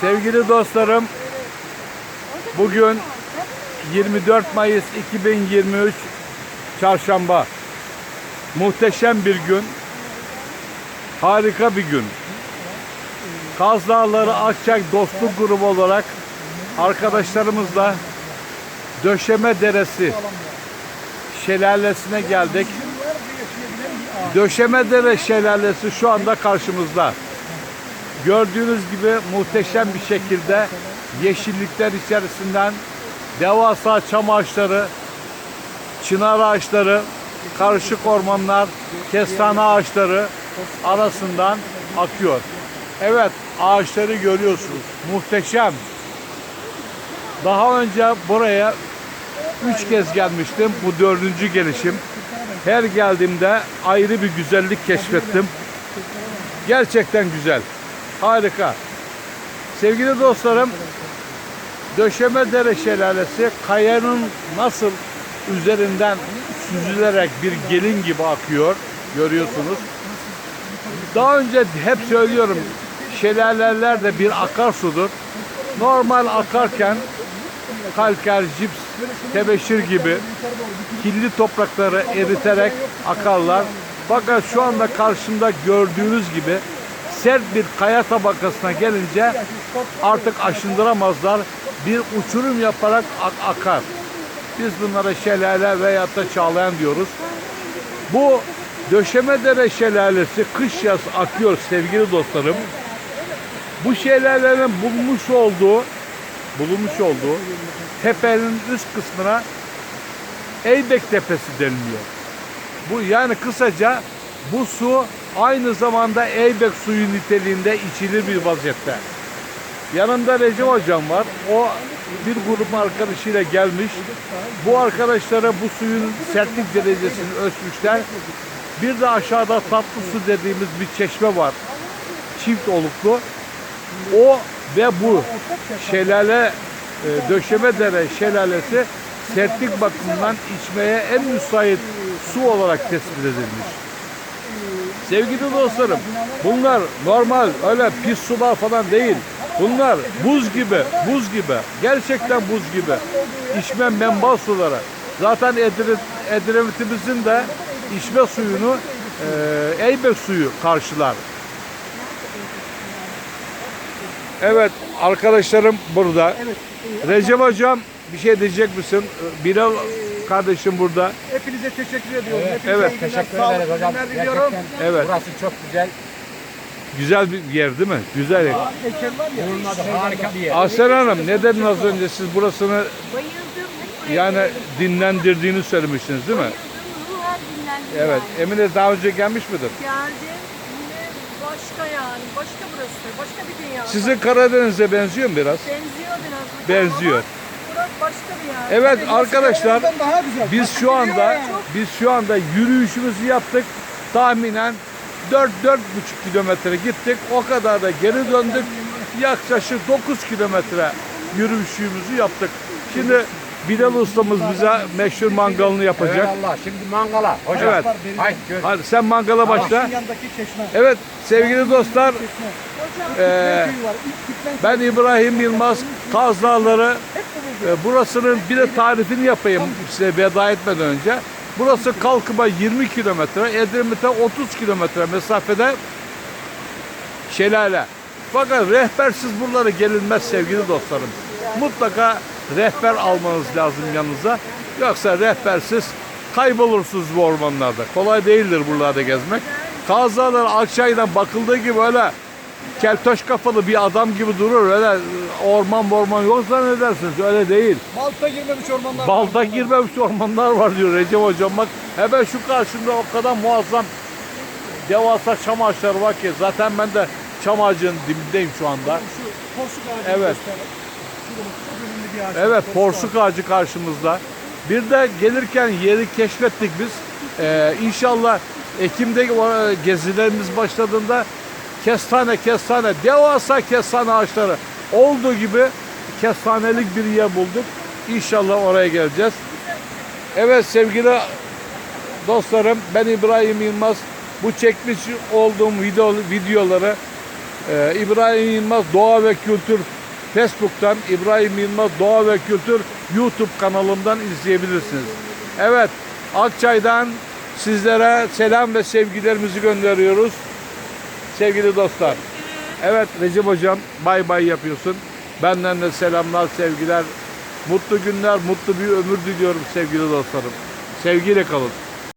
Sevgili dostlarım, bugün büyük var. Kadın 24 Mayıs 2023 Çarşamba. Muhteşem bir gün. Harika bir gün. Kaz Dağları Akçay Dostluk Grubu olarak arkadaşlarımızla Döşeme Deresi şelalesine geldik. Döşeme Dere şelalesi şu anda karşımızda. Gördüğünüz gibi muhteşem bir şekilde yeşillikler içerisinden devasa çam ağaçları, çınar ağaçları, karışık ormanlar, kestane ağaçları arasından akıyor. Evet ağaçları görüyorsunuz. Muhteşem. Daha önce buraya üç kez gelmiştim. Bu dördüncü gelişim. Her geldiğimde ayrı bir güzellik keşfettim. Gerçekten güzel. Harika. Sevgili dostlarım, Döşeme Şelalesi kayanın nasıl üzerinden süzülerek bir gelin gibi akıyor. Görüyorsunuz. Daha önce hep söylüyorum şelaleler de bir akarsudur. Normal akarken kalker, cips, tebeşir gibi kirli toprakları eriterek akarlar. Fakat şu anda karşımda gördüğünüz gibi sert bir kaya tabakasına gelince artık aşındıramazlar. Bir uçurum yaparak ak- akar. Biz bunlara şelale veyahut da çağlayan diyoruz. Bu Döşemedere Şelalesi kış yaz akıyor sevgili dostlarım. Bu şelalelerin bulmuş olduğu bulunmuş olduğu tepenin üst kısmına Eybek Tepesi deniliyor. Bu yani kısaca bu su aynı zamanda Eybek suyu niteliğinde içilir bir vaziyette. Yanında Recep hocam var. O bir grup arkadaşıyla gelmiş. Bu arkadaşlara bu suyun sertlik derecesini ölçmüşler. Bir de aşağıda tatlı su dediğimiz bir çeşme var. Çift oluklu. O ve bu şelale e, Döşemedere şelalesi sertlik bakımından içmeye en müsait su olarak tespit edilmiş. Sevgili dostlarım, bunlar normal öyle pis sular falan değil. Bunlar buz gibi, buz gibi. Gerçekten buz gibi. İçme menba suları. Zaten Edre- Edremit'imizin de içme suyunu e, Eybek suyu karşılar. Evet arkadaşlarım burada. Recep hocam bir şey diyecek misin? Bilal kardeşim burada. Hepinize teşekkür ediyorum. Hepinize Evet, iyi günler, Teşekkür ederiz hocam. diliyorum. Gerçekten Evet. burası çok güzel. Güzel bir yer değil mi? Güzel yer. Harika bir yer. Aslan Hanım ne dedin az önce siz burasını yani dinlendirdiğini söylemiştiniz değil mi? Bayıldım, ruhen dinlendim Evet. yani. Emine daha önce gelmiş midir? Geldim. Başka yani. Başka burası. Başka bir dünya. Sizin Karadeniz'e benziyor mu biraz? Benziyor biraz. Benziyor. Burası başka bir yer. Evet arkadaşlar Buradan daha güzel. biz şu anda biz şu anda yürüyüşümüzü yaptık. Tahminen 4 4,5 kilometre gittik. O kadar da geri döndük. Yaklaşık 9 kilometre yürüyüşümüzü yaptık. Şimdi Bilal ustamız bize meşhur mangalını yapacak. Allah şimdi mangala. Hocam. Evet. Gör. Hadi sen mangala başla. Yandaki çeşme. Evet sevgili dostlar Türkmen ben İbrahim Yılmaz Kaz Dağları e, burasının bir de tarifini yapayım size veda etmeden önce. Burası kalkıma 20 kilometre, Edremit'e 30 kilometre mesafede şelale. Fakat rehbersiz buralara gelinmez sevgili dostlarım. Mutlaka rehber almanız lazım yanınıza. Yoksa rehbersiz kaybolursunuz bu ormanlarda. Kolay değildir buralarda gezmek. Kaz Dağları Akçay'dan bakıldığı gibi öyle keltoş kafalı bir adam gibi durur. Öyle orman orman yok zannedersiniz. Öyle değil. Balta girmemiş ormanlar. Balta girmemiş ormanlar var diyor Recep hocam. Bak hemen şu karşımda o kadar muazzam devasa çam ağaçları var ki. Zaten ben de çam ağacının dibindeyim şu anda. Şu porsuk ağacı. Evet. gösterelim. Bir ağaç. Evet porsuk ağacı karşımızda. Bir de gelirken yeri keşfettik biz. Ee, inşallah Ekim'de o gezilerimiz başladığında kestane kestane devasa kestane ağaçları olduğu gibi kestanelik bir yer bulduk. İnşallah oraya geleceğiz. Evet sevgili dostlarım ben İbrahim Yılmaz. Bu çekmiş olduğum video, videoları e, İbrahim Yılmaz Doğa ve Kültür Facebook'tan İbrahim Yılmaz Doğa ve Kültür YouTube kanalımdan izleyebilirsiniz. Evet Akçay'dan sizlere selam ve sevgilerimizi gönderiyoruz. Sevgili dostlar. Evet Recep Hocam bay bay yapıyorsun. Benden de selamlar, sevgiler. Mutlu günler, mutlu bir ömür diliyorum sevgili dostlarım. Sevgiyle kalın.